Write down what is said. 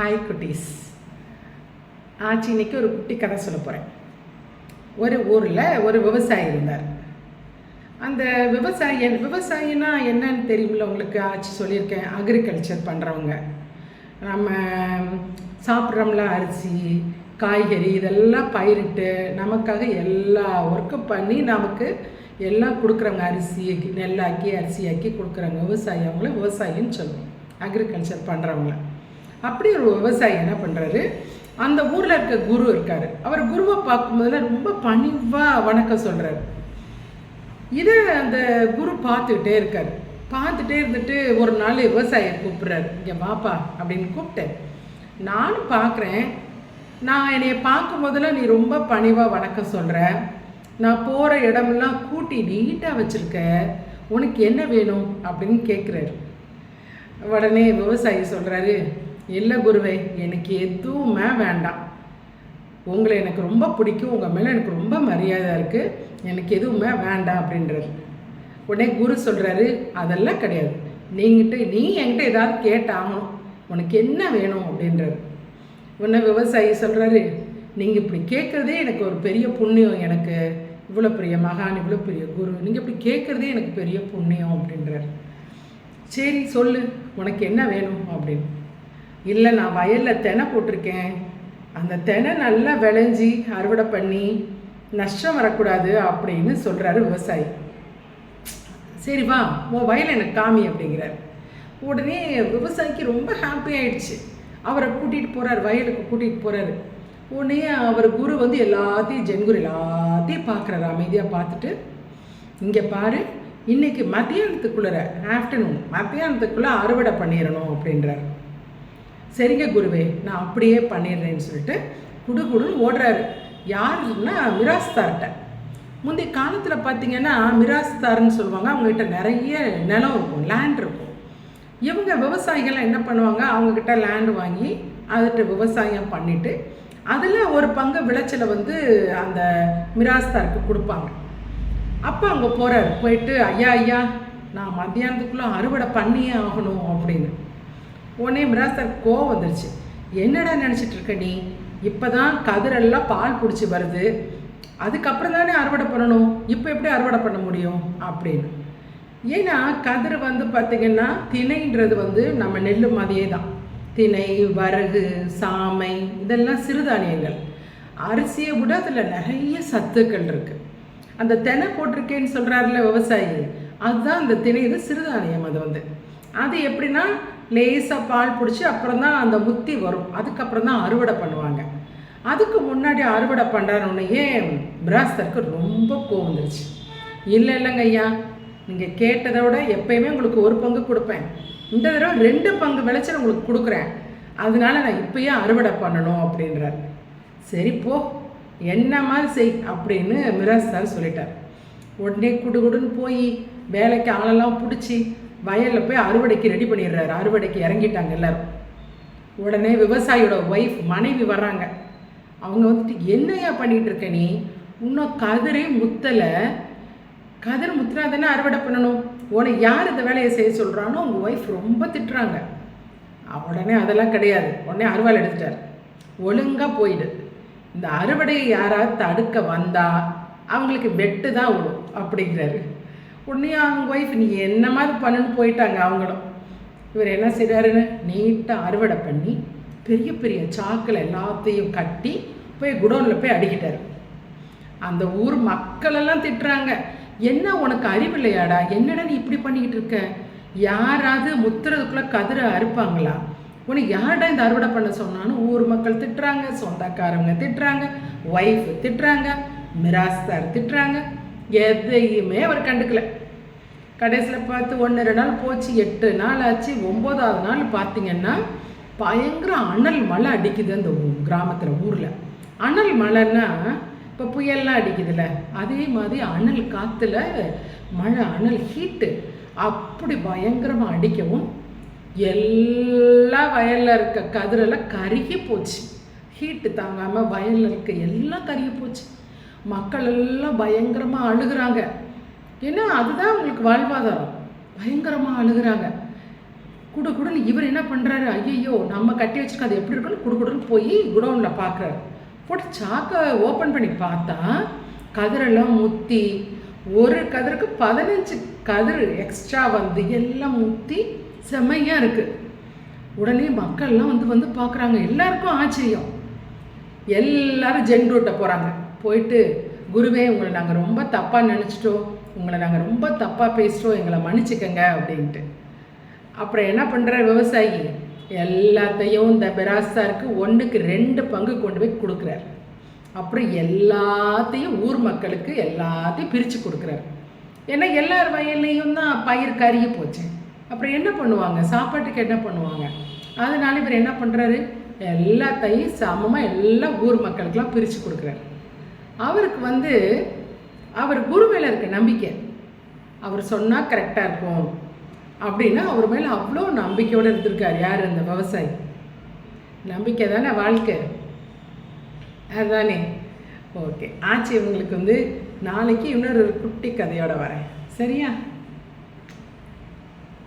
Hi குட்டீஸ். ஆச்சு இன்னைக்கு ஒரு குட்டி கதை சொல்ல போகிறேன் ஒரு ஊரில் ஒரு விவசாயி இருந்தார். அந்த விவசாயி விவசாயினா என்னன்னு தெரியுமில்ல உங்களுக்கு? ஆச்சு சொல்லியிருக்கேன். அக்ரிகல்ச்சர் பண்ணுறவங்க நம்ம சாப்பிட்றோம்ல அரிசி காய்கறி இதெல்லாம் பயிரிட்டு நமக்காக எல்லா ஒர்க்கும் பண்ணி நமக்கு எல்லாம் கொடுக்குறவங்க. அரிசி நெல்லாக்கி அரிசியாக்கி கொடுக்குறவங்க. விவசாயி அவங்கள விவசாயின்னு சொல்லுவோம். அக்ரிகல்ச்சர் பண்ணுறவங்கள அப்படி ஒரு விவசாயி என்ன பண்ணுறாரு அந்த ஊரில் இருக்க குரு இருக்கார். அவர் குருவை பார்க்கும்போதுல ரொம்ப பணிவாக வணக்கம் சொல்கிறாரு இதை அந்த குரு பார்த்துக்கிட்டே இருக்கார். பார்த்துட்டே இருந்துட்டு ஒரு நாள் விவசாயியை கூப்பிட்றாரு. இங்கே வாப்பா அப்படின்னு கூப்பிட்டேன் நானும் பார்க்குறேன். நான் என்னைய பார்க்கும் போதெல்லாம் நீ ரொம்ப பணிவாக வணக்கம் சொல்கிற நான் போகிற இடமெல்லாம் கூட்டி நீட்டாக வச்சுருக்க. உனக்கு என்ன வேணும்? அப்படின்னு கேட்குறாரு உடனே விவசாயி சொல்கிறாரு இல்லை குருவே எனக்கு எதுவுமே வேண்டாம். உங்களை எனக்கு ரொம்ப பிடிக்கும் உங்கள் மேலே எனக்கு ரொம்ப மரியாதை இருக்குது எனக்கு எதுவுமே வேண்டாம் அப்படின்றார் உடனே குரு சொல்கிறாரு அதெல்லாம் கிடையாது. நீங்கிட்ட நீ என்கிட்ட ஏதாவது கேட்டாகணும். உனக்கு என்ன வேணும்? அப்படின்றாரு உடனே விவசாயி சொல்கிறாரு நீங்கள் இப்படி கேட்குறதே எனக்கு ஒரு பெரிய புண்ணியம். எனக்கு இவ்வளோ பெரிய மகான் இவ்வளோ பெரிய குரு. நீங்கள் இப்படி கேட்குறதே எனக்கு பெரிய புண்ணியம். அப்படின்றாரு. சரி சொல்லு உனக்கு என்ன வேணும்? அப்படின்னு. இல்லை நான் வயலில் தெனை போட்டிருக்கேன். அந்த தெனை நல்லா விளைஞ்சி அறுவடை பண்ணி நஷ்டம் வரக்கூடாது அப்படின்னு சொல்கிறாரு விவசாயி. சரி வா உன் வயல் எனக்கு காமி அப்படிங்கிறார். உடனே விவசாயிக்கு ரொம்ப ஹாப்பி ஆயிடுச்சு. அவரை கூட்டிகிட்டு போகிறார் வயலுக்கு கூட்டிகிட்டு போகிறாரு உடனே அவர் குரு வந்து எல்லாத்தையும் ஜென்குரு எல்லாத்தையும் பார்க்குறாரு. அமைதியாக பார்த்துட்டு இங்கே பாரு இன்னைக்கு மத்தியானத்துக்குள்ளே ஆஃப்டர்நூன் மத்தியானத்துக்குள்ளே அறுவடை பண்ணிடணும் அப்படின்றார். சரிங்க குருவே நான் அப்படியே பண்ணிடுறேன்னு சொல்லிட்டு குடு குடுன்னு ஓடுறாரு. யாருன்னா மிராஸ்தார்கிட்ட முந்தைய காலத்தில் பார்த்தீங்கன்னா மிராஸ்தார்னு சொல்லுவாங்க. அவங்ககிட்ட நிறைய நிலம் இருக்கும் லேண்ட் இருக்கும். இவங்க விவசாயிகள்லாம் என்ன பண்ணுவாங்க? அவங்கக்கிட்ட லேண்ட் வாங்கி அதுகிட்ட விவசாயம் பண்ணிவிட்டு அதில் ஒரு பங்கு விளைச்சலை வந்து அந்த மிராஸ்தாருக்கு கொடுப்பாங்க. அப்போ அங்கே போகிறார் போயிட்டு ஐயா ஐயா நான் மத்தியானத்துக்குள்ளே அறுவடை பண்ணியே ஆகணும் அப்படின்னு. உடனே மிராஸ்தார் கோவம் வந்துருச்சு. என்னடா நினச்சிட்டு இருக்க நீ? இப்போ தான் கதிரெல்லாம் பால் பிடிச்சி வருது. அதுக்கப்புறம் தானே அறுவடை பண்ணணும். இப்போ எப்படி அறுவடை பண்ண முடியும்? அப்படின்னு. ஏன்னா கதிர் வந்து பார்த்திங்கன்னா திணைன்றது வந்து நம்ம நெல் மாதிரியே தான். திணை வரகு சாமை இதெல்லாம் சிறுதானியங்கள். அரிசியை விட அதில் நிறைய சத்துக்கள் இருக்குது அந்த தினை போட்டிருக்கேன்னு சொல்கிறாருல விவசாயி. அதுதான் அந்த திணை இது சிறுதானியம் அது வந்து. அது எப்படின்னா லேசாக பால் பிடிச்சி அப்புறம் தான் அந்த முத்தி வரும். அதுக்கப்புறம் தான் அறுவடை பண்ணுவாங்க. அதுக்கு முன்னாடி அறுவடை பண்ணுறாருன்னே பிராஸ்தருக்கு ரொம்ப கோவம் வந்துருச்சு. இல்லை இல்லைங்க ஐயா. நீங்கள் கேட்டதை விட எப்பயுமே உங்களுக்கு ஒரு பங்கு கொடுப்பேன். இந்த தடவை ரெண்டு பங்கு விளைச்சல் உங்களுக்கு கொடுக்குறேன். அதனால நான் இப்பயே அறுவடை பண்ணணும் அப்படின்றார். சரி போ. என்ன மாதிரி செய் அப்படின்னு மிராஸ் சார் சொல்லிட்டார். உடனே குடுகுடுன்னு போய் வேலைக்கு ஆளெல்லாம் பிடிச்சி வயலில் போய் அறுவடைக்கு ரெடி பண்ணிடுறாரு. அறுவடைக்கு இறங்கிட்டாங்க எல்லோரும். உடனே விவசாயியோட ஒய்ஃப் மனைவி வர்றாங்க. அவங்க வந்துட்டு என்னையா பண்ணிகிட்டு இருக்க நீ? இன்னும் கதிரே முத்தலை. கதிர் முத்தினா தானே அறுவடை பண்ணணும். உன்னை யார் இந்த வேலையை செய்ய சொல்கிறானோ உங்கள் ஒய்ஃப் ரொம்ப திட்டுறாங்க. உடனே அதெல்லாம் கிடையாது. உடனே அறுவாள் எடுத்துட்டார். ஒழுங்காக போயிடு. இந்த அறுவடையை யாராவது தடுக்க வந்தால் அவங்களுக்கு வெட்டு தான் விடும் அப்படிங்கிறாரு. உடனே அவங்க ஒய்ஃப் நீ என்ன மாதிரி பண்ணுன்னு போயிட்டாங்க அவங்களும். இவர் என்ன செய்கிறாருன்னு நீட்டாக அறுவடை பண்ணி பெரிய பெரிய சாக்கில் எல்லாத்தையும் கட்டி போய் குடோனில் போய் அடிக்கிட்டார். அந்த ஊர் மக்களெல்லாம் திட்டுறாங்க. என்ன உனக்கு அறிவில்லையாடா? என்னடா நீ இப்படி பண்ணிக்கிட்டு இருக்க? யாராவது முத்துறதுக்குள்ளே கதிரை அறுப்பாங்களா? உனக்கு யார்டா இந்த அறுவடை பண்ண சொன்னான்னு ஊர் மக்கள் திட்டுறாங்க சொந்தக்காரங்க திட்டுறாங்க ஒய்ஃப் திட்டுறாங்க மிராஸ்தார் திட்டுறாங்க. எதையுமே அவர் கண்டுக்கல. கடைசியில் பார்த்து ஒன்று ரெண்டு நாள் போச்சு எட்டு நாள் ஆச்சு ஒம்போதாவது நாள் பார்த்தீங்கன்னா பயங்கர அனல் மழை அடிக்குது அந்த கிராமத்தில் ஊரில். அனல் மழைன்னா இப்போ புயல்லாம் அடிக்குதுல்ல அதே மாதிரி அனல் காற்றுல மழை அனல் ஹீட்டு அப்படி பயங்கரமாக அடிக்கவும் எல்லா வயலில் இருக்க கதிரெல்லாம் கருகி போச்சு. ஹீட்டு தாங்காமல் வயலில் இருக்க எல்லாம் கருகி போச்சு. மக்கள் எல்லாம் பயங்கரமாக அழுகிறாங்க. ஏன்னா அதுதான் அவங்களுக்கு வாழ்வாதாரம். பயங்கரமாக அழுகிறாங்க. குடு குடுன்னு இவர் என்ன பண்ணுறாரு ஐயோ நம்ம கட்டி வச்சுருக்க அது எப்படி இருக்குன்னு குடு குடுன்னு போய் குடோனில் பார்க்குறாரு போட்டு சாக்கை ஓப்பன் பண்ணி பார்த்தா கதிரெல்லாம் முத்தி ஒரு கதிருக்கு பதினஞ்சு கதிர் எக்ஸ்ட்ரா வந்து எல்லாம் முத்தி செம்மையாக இருக்குது உடனே மக்கள்லாம் வந்து வந்து பார்க்குறாங்க எல்லாருக்கும் ஆச்சரியம். எல்லாரும் ஜென் ரூட்டை போகிறாங்க போயிட்டு குருவே உங்களை நாங்கள் ரொம்ப தப்பாக நினச்சிட்டோம். உங்களை நாங்கள் ரொம்ப தப்பாக பேசிட்டோம். எங்களை மன்னிச்சுக்கங்க அப்படின்ட்டு. அப்புறம் என்ன பண்ணுற விவசாயி? எல்லாத்தையும் இந்த பெராஸ்தாருக்கு ஒன்றுக்கு ரெண்டு பங்கு கொண்டு போய் கொடுக்குறாரு. அப்புறம் எல்லாத்தையும் ஊர் மக்களுக்கு எல்லாத்தையும் பிரித்து கொடுக்குறாரு. ஏன்னா எல்லார் வயல்லையும் தான் பயிர் கருகி போச்சு. அப்புறம் என்ன பண்ணுவாங்க? சாப்பாட்டுக்கு என்ன பண்ணுவாங்க? அதனால இவர் என்ன பண்ணுறாரு எல்லாத்தையும் சமமாக எல்லா ஊர் மக்களுக்கெல்லாம் பிரித்து கொடுக்குறாரு. அவருக்கு வந்து அவர் குரு மேலே இருக்க நம்பிக்கை. அவர் சொன்னால் கரெக்டாக இருக்கும். அப்படின்னா அவர் மேலே அவ்வளோ நம்பிக்கையோடு இருந்திருக்கார். யார்? அந்த விவசாயி. நம்பிக்கை தானே வாழ்க்கை. அதுதானே. ஓகே. ஆச்சு இவங்களுக்கு வந்து நாளைக்கு இன்னொரு குட்டி கதையோடு வரேன். சரியா?